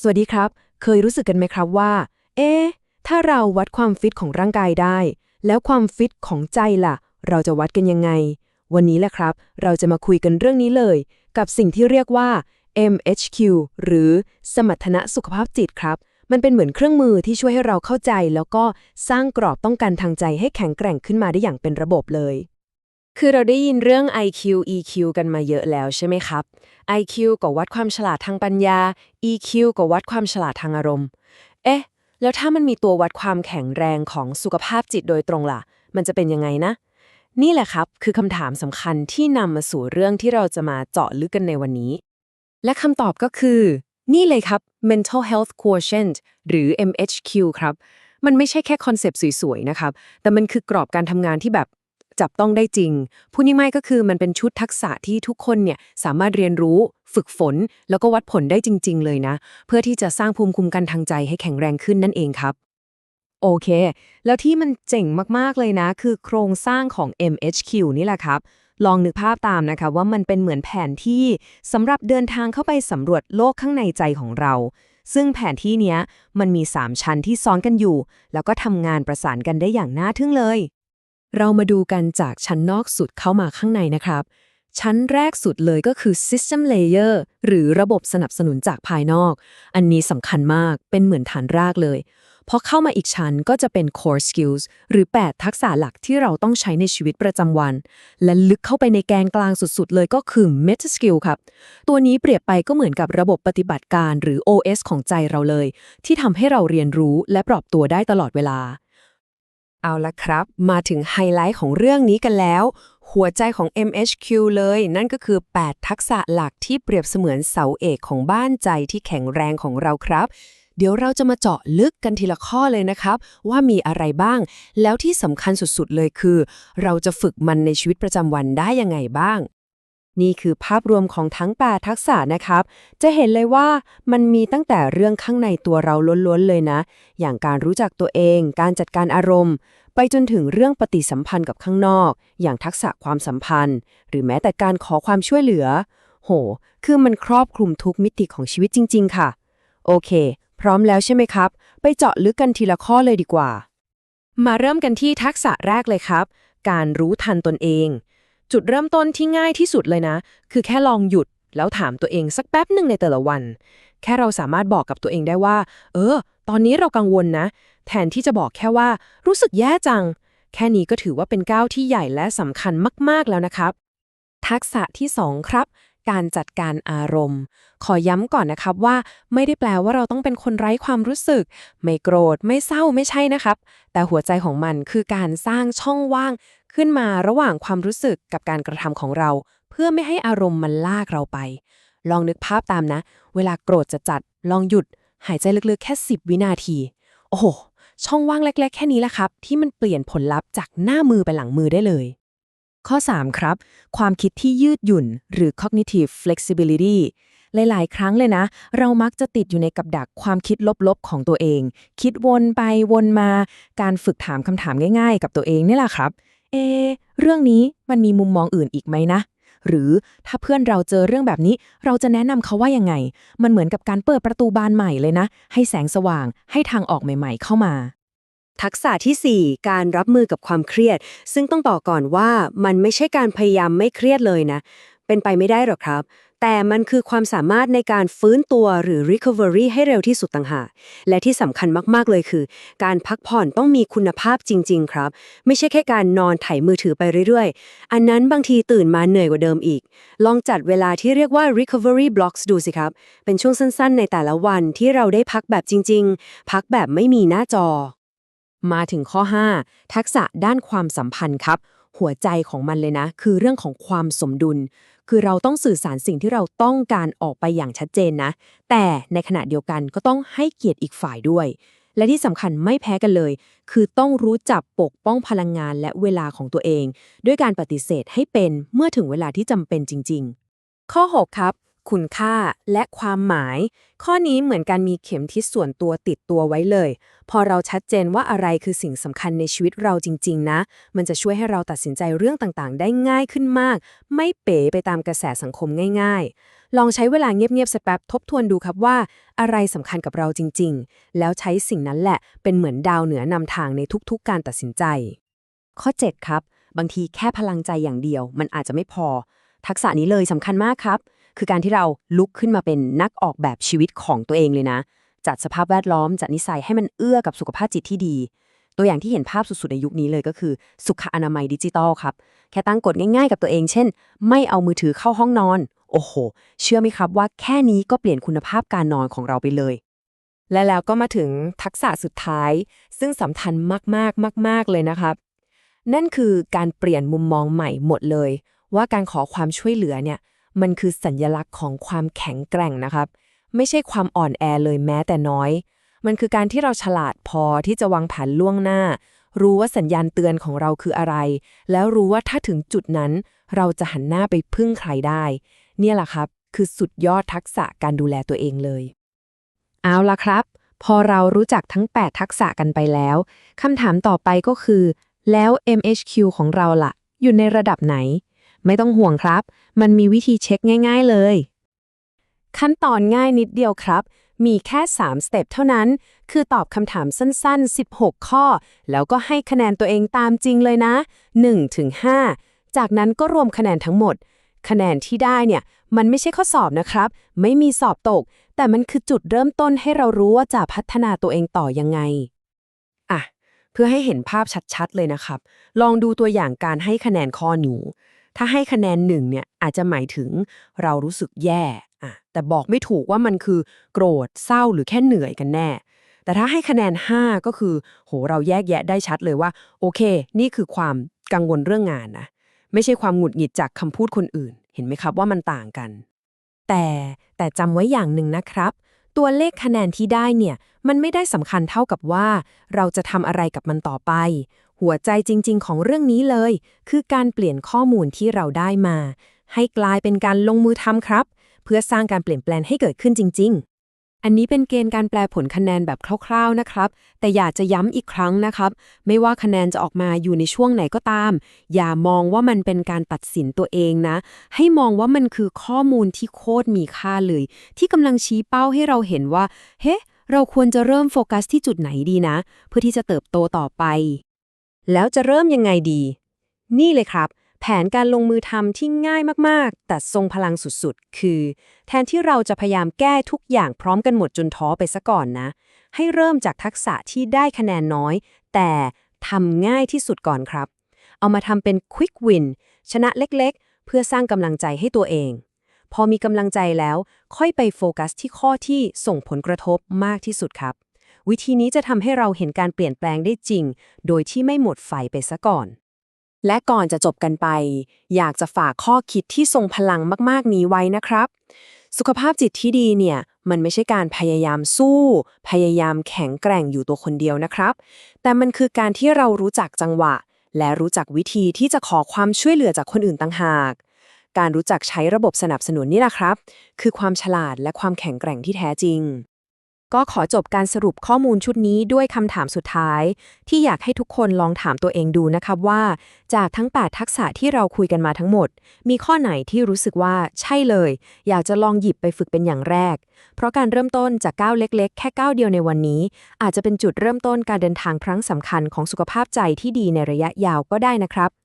สวัสดีครับ เคยรู้สึกกันไหมครับว่า เอ๊ะ ถ้าเราวัดความฟิตของร่างกายได้ แล้วความฟิตของใจล่ะ เราจะวัดกันยังไง วันนี้แหละครับ เราจะมาคุยกันเรื่องนี้เลย กับสิ่งที่เรียกว่า MHQ หรือสมรรถนะสุขภาพจิตครับ มันเป็นเหมือนเครื่องมือที่ช่วยให้เราเข้าใจ แล้วก็สร้างกรอบต้องการทางใจให้แข็งแกร่งขึ้นมาได้อย่างเป็นระบบเลย คือเราได้ยินเรื่อง IQ EQ กันมาเยอะแล้วใช่ไหมครับ IQ ก็วัดความฉลาดทางปัญญา EQ ก็วัดความฉลาดทางอารมณ์ เอ๊ะ แล้วถ้ามันมีตัววัดความแข็งแรงของสุขภาพจิตโดยตรงล่ะ มันจะเป็นยังไงนะ นี่แหละครับ คือคำถามสำคัญที่นำมาสู่เรื่องที่เราจะมาเจาะลึกกันในวันนี้ และคำตอบก็คือ นี่เลยครับ mental health quotient หรือ MHQ ครับ มันไม่ใช่แค่คอนเซปต์สวยๆ นะครับ แต่มันคือกรอบการทำงานที่แบบ จับต้องได้จริง พูดง่ายๆก็คือมันเป็นชุดทักษะที่ทุกคนเนี่ยสามารถเรียนรู้ ฝึกฝน แล้วก็วัดผลได้จริง ๆ เลยนะ เพื่อที่จะสร้างภูมิคุ้มกันทางใจให้แข็งแรงขึ้นนั่นเองครับโอเค แล้วที่มันเจ๋งมาก ๆ เลยนะ คือโครงสร้างของ MHQ นี่แหละครับ ลองนึกภาพตามนะคะว่ามันเป็นเหมือนแผนที่สำหรับเดินทางเข้าไปสำรวจโลกข้างในใจของเรา ซึ่งแผนที่เนี้ยมันมี 3 ชั้นที่ซ้อนกันอยู่ แล้วก็ทำงานประสานกันได้อย่างน่าทึ่งเลย เรามาดูกันจากชั้นนอกสุดเข้ามาข้างในนะครับ ชั้นแรกสุดเลยก็คือ system layer หรือระบบสนับสนุนจากภายนอก อันนี้สำคัญมากเป็นเหมือนฐานรากเลยพอเข้ามาอีกชั้นก็จะเป็น core skills หรือ 8 ทักษะหลักที่เราต้องใช้ในชีวิตประจำวัน และลึกเข้าไปในแกนกลางสุดๆ เลยก็คือ meta skill ครับ ตัวนี้เปรียบไปก็เหมือนกับระบบปฏิบัติการหรือ OS ของใจเราเลย ที่ทำให้เราเรียนรู้และปรับตัวได้ตลอดเวลา เอาละครับ มาถึงไฮไลท์ของเรื่องนี้กันแล้ว หัวใจของ MHQ เลย นั่นก็คือ 8 ทักษะหลักที่เปรียบเสมือนเสาเอกของบ้านใจที่แข็งแรงของเราครับ เดี๋ยวเราจะมาเจาะลึกกันทีละข้อเลยนะครับ ว่ามีอะไรบ้าง แล้วที่สำคัญสุดๆเลยคือ เราจะฝึกมันในชีวิตประจำวันได้ยังไงบ้าง นี่คือภาพรวมของทั้ง 8 ทักษะนะครับ จะเห็นเลยว่ามันมีตั้งแต่เรื่องข้างในตัวเราล้วนๆเลยนะ อย่างการรู้จักตัวเอง การจัดการอารมณ์ ไปจนถึงเรื่องปฏิสัมพันธ์กับข้างนอก อย่างทักษะความสัมพันธ์ หรือแม้แต่การขอความช่วยเหลือ โห คือมันครอบคลุมทุกมิติของชีวิตจริง ๆ ค่ะ โอเค พร้อมแล้วใช่ไหมครับ ไปเจาะลึกกันทีละข้อเลยดีกว่า มาเริ่มกันที่ทักษะแรกเลยครับ การรู้ทันตนเอง จุดเริ่มต้นที่ง่ายที่สุดเลยนะ คือแค่ลองหยุดแล้วถามตัวเองสักแป๊บหนึ่งในแต่ละวัน แค่เราสามารถบอกกับตัวเองได้ว่า เออ ตอนนี้เรากังวลนะ แทนที่จะบอกแค่ว่า รู้สึกแย่จัง แค่นี้ก็ถือว่าเป็นก้าวที่ใหญ่และสำคัญมาก ๆแล้วนะครับ ทักษะที่ 2 ครับ การจัดการอารมณ์ ขอย้ำก่อนนะครับว่า ไม่ได้แปลว่าเราต้องเป็นคนไร้ความรู้สึก ไม่โกรธ ไม่เศร้าไม่ใช่นะครับ แต่หัวใจของมันคือการสร้างช่องว่าง ขึ้นมาระหว่างความรู้สึกกับการกระทำของเรา เพื่อไม่ให้อารมณ์มันลากเราไป ลองนึกภาพตามนะ เวลาโกรธจะจัด ลองหยุด หายใจลึกๆแค่ 10 วินาที โอ้โห ช่องว่างเล็ก ๆ แค่นี้แหละครับ ที่มันเปลี่ยนผลลัพธ์จากหน้ามือไปหลังมือได้เลย ข้อ 3 ครับ ความคิดที่ยืดหยุ่น หรือ cognitive flexibility หลาย ๆ ครั้งเลยนะ เรามักจะติดอยู่ในกับดักความคิดลบ ๆ ของตัวเอง คิดวนไปวนมา การฝึกถามคำถามง่าย ๆ กับตัวเองนี่แหละครับ เอ เรื่องนี้มันมีมุมมองอื่นอีกไหมนะ หรือถ้าเพื่อนเราเจอเรื่องแบบนี้ เราจะแนะนำเขาว่ายังไง มันเหมือนกับการเปิดประตูบานใหม่เลยนะ ให้แสงสว่าง ให้ทางออกใหม่ ๆ เข้ามาทักษะทีสี่4 การรับมือกับความเครียด ซึ่งต้องบอกก่อนว่ามันไม่ใช่การพยายามไม่เครียดเลยนะ เป็นไปไม่ได้หรอกครับ แต่มันคือความสามารถในการฟื้นตัวหรือ recovery ให้เร็วที่สุดต่างหาก และที่สำคัญมาก ๆ เลยคือ การพักผ่อนต้องมีคุณภาพจริง ๆ ครับ ไม่ใช่แค่การนอนไถมือถือไปเรื่อย ๆ อันนั้นบางทีตื่นมาเหนื่อยกว่าเดิมอีก ลองจัดเวลาที่เรียกว่า recovery blocks ดูสิครับ เป็นช่วงสั้น ๆ ในแต่ละวันที่เราได้พักแบบจริง ๆ พักแบบไม่มีหน้าจอ มาถึงข้อ 5 ทักษะด้านความสัมพันธ์ครับ หัวใจของมันเลยนะ คือเรื่องของความสมดุล คือเราต้องสื่อสารสิ่งที่เราต้องการออกไปอย่างชัดเจนนะ แต่ในขณะเดียวกันก็ต้องให้เกียรติอีกฝ่ายด้วย และที่สำคัญไม่แพ้กันเลย คือต้องรู้จักปกป้องพลังงานและเวลาของตัวเอง ด้วยการปฏิเสธให้เป็นเมื่อถึงเวลาที่จำเป็นจริง ๆ ข้อ 6 ครับ คุณค่าและความหมาย ข้อนี้เหมือนการมีเข็มทิศส่วนตัวติดตัวไว้เลย พอเราชัดเจนว่าอะไรคือสิ่งสำคัญในชีวิตเราจริง ๆ นะ มันจะช่วยให้เราตัดสินใจเรื่องต่างๆ ได้ง่ายขึ้นมาก ไม่เป๋ไปตามกระแสสังคมง่าย ๆ ลองใช้เวลาเงียบๆสักแป๊บทบทวนดูครับว่า อะไรสำคัญกับเราจริง ๆ แล้วใช้สิ่งนั้นแหละ เป็นเหมือนดาวเหนือนำทางในทุกๆ การตัดสินใจ ข้อ 7 ครับ บางทีแค่พลังใจอย่างเดียว มันอาจจะไม่พอ ทักษะนี้เลยสำคัญมากครับ คือการที่เราลุกขึ้นมาเป็นนักออกแบบชีวิตของตัวเองเลยนะ จัดสภาพแวดล้อม จัดนิสัยให้มันเอื้อกับสุขภาพจิตที่ดี ตัวอย่างที่เห็นภาพสุดๆในยุคนี้เลยก็คือ สุขอนามัยดิจิตอลครับ แค่ตั้งกฎง่ายๆกับตัวเอง เช่น ไม่เอามือถือเข้าห้องนอน โอ้โห เชื่อไหมครับว่าแค่นี้ก็เปลี่ยนคุณภาพการนอนของเราไปเลยและแล้วก็มาถึงทักษะสุดท้าย ซึ่งสำคัญมากๆมาก ๆ เลยนะครับ นั่นคือการเปลี่ยนมุมมองใหม่หมดเลย ว่าการขอความช่วยเหลือเนี่ย มันคือสัญญลักษณ์ของความแข็งแกร่งนะครับ ไม่ใช่ความอ่อนแอเลยแม้แต่น้อย มันคือการที่เราฉลาดพอที่จะวางแผนล่วงหน้า รู้ว่าสัญญาณเตือนของเราคืออะไร แล้วรู้ว่าถ้าถึงจุดนั้น เราจะหันหน้าไปพึ่งใครได้ เนี่ยแหละครับ คือสุดยอดทักษะการดูแลตัวเองเลย เอาละครับ พอเรารู้จักทั้ง 8 ทักษะกันไปแล้วคำถามต่อไปก็คือ แล้ว MHQ ของเราล่ะ อยู่ในระดับไหน ไม่ต้องห่วงครับ มันมีวิธีเช็คง่าย ๆเลย ขั้นตอนง่ายนิดเดียวครับ มีแค่ 3 สเต็ปเท่านั้น คือตอบคำถามสั้นๆ 16 ข้อ แล้วก็ให้คะแนนตัวเองตามจริงเลยนะ1-5จากนั้นก็รวมคะแนนทั้งหมด คะแนนที่ได้เนี่ยมันไม่ใช่ข้อสอบนะครับ ไม่มีสอบตก แต่มันคือจุดเริ่มต้นให้เรารู้ว่าจะพัฒนาตัวเองต่อยังไงอะเพื่อให้เห็นภาพชัดๆ เลยนะครับ ลองดูตัวอย่างการให้คะแนนข้อหนู ถ้าให้คะแนนหนึ่งเนี่ยอาจจะหมายถึงเรารู้สึกแย่อะแต่บอกไม่ถูกว่ามันคือโกรธเศร้าหรือแค่เหนื่อยกันแน่ แต่ถ้าให้คะแนน 5 ก็คือ โหเราแยกแยะได้ชัดเลยว่า โอเค นี่คือความกังวลเรื่องงานนะไม่ใช่ความหงุดหงิดจากคำพูดคนอื่น เห็นไหมครับว่ามันต่างกัน แต่แต่จำไว้อย่างหนึ่งนะครับ ตัวเลขคะแนนที่ได้เนี่ย มันไม่ได้สำคัญเท่ากับว่า เราจะทำอะไรกับมันต่อไป หัวใจจริง ๆ ของเรื่องนี้เลย คือการเปลี่ยนข้อมูลที่เราได้มา ให้กลายเป็นการลงมือทำครับ เพื่อสร้างการเปลี่ยนแปลงให้เกิดขึ้นจริง ๆอันนี้เป็นเกณฑ์การแปลผลคะแนนแบบคร่าวๆนะครับ แต่อยากจะย้ำอีกครั้งนะครับ ไม่ว่าคะแนนจะออกมาอยู่ในช่วงไหนก็ตาม อย่ามองว่ามันเป็นการตัดสินตัวเองนะ ให้มองว่ามันคือข้อมูลที่โคตรมีค่าเลย ที่กำลังชี้เป้าให้เราเห็นว่า เฮ้ เราควรจะเริ่มโฟกัสที่จุดไหนดีนะ เพื่อที่จะเติบโตต่อไป แล้วจะเริ่มยังไงดี นี่เลยครับ แผนการลงมือทำที่ง่ายมากๆ แต่ทรงพลังสุดๆ คือ แทนที่เราจะพยายามแก้ทุกอย่างพร้อมกันหมดจนท้อไปซะก่อนนะ ให้เริ่มจากทักษะที่ได้คะแนนน้อย แต่ทำง่ายที่สุดก่อนครับ เอามาทำเป็น quick win ชนะเล็กๆ เพื่อสร้างกำลังใจให้ตัวเอง พอมีกำลังใจแล้ว ค่อยไปโฟกัสที่ข้อที่ส่งผลกระทบมากที่สุดครับ วิธีนี้จะทำให้เราเห็นการเปลี่ยนแปลงได้จริง โดยที่ไม่หมดไฟไปซะก่อน และก่อนจะจบกันไป อยากจะฝากข้อคิดที่ทรงพลังมากๆนี้ไว้นะครับ สุขภาพจิตที่ดีเนี่ย มันไม่ใช่การพยายามสู้ พยายามแข็งแกร่งอยู่ตัวคนเดียวนะครับ แต่มันคือการที่เรารู้จักจังหวะ และรู้จักวิธีที่จะขอความช่วยเหลือจากคนอื่นต่างหากการรู้จักใช้ระบบสนับสนุนนี่แหละครับ คือความฉลาดและความแข็งแกร่งที่แท้จริง ก็ขอจบการสรุปข้อมูลชุดนี้ด้วยคำถามสุดท้าย ที่อยากให้ทุกคนลองถามตัวเองดูนะครับว่า จากทั้ง 8 ทักษะที่เราคุยกันมาทั้งหมด มีข้อไหนที่รู้สึกว่าใช่เลย อยากจะลองหยิบไปฝึกเป็นอย่างแรก เพราะการเริ่มต้นจากก้าวเล็ก ๆ แค่ก้าวเดียวในวันนี้ อาจจะเป็นจุดเริ่มต้นการเดินทางครั้งสำคัญของสุขภาพใจที่ดีในระยะยาวก็ได้นะครับ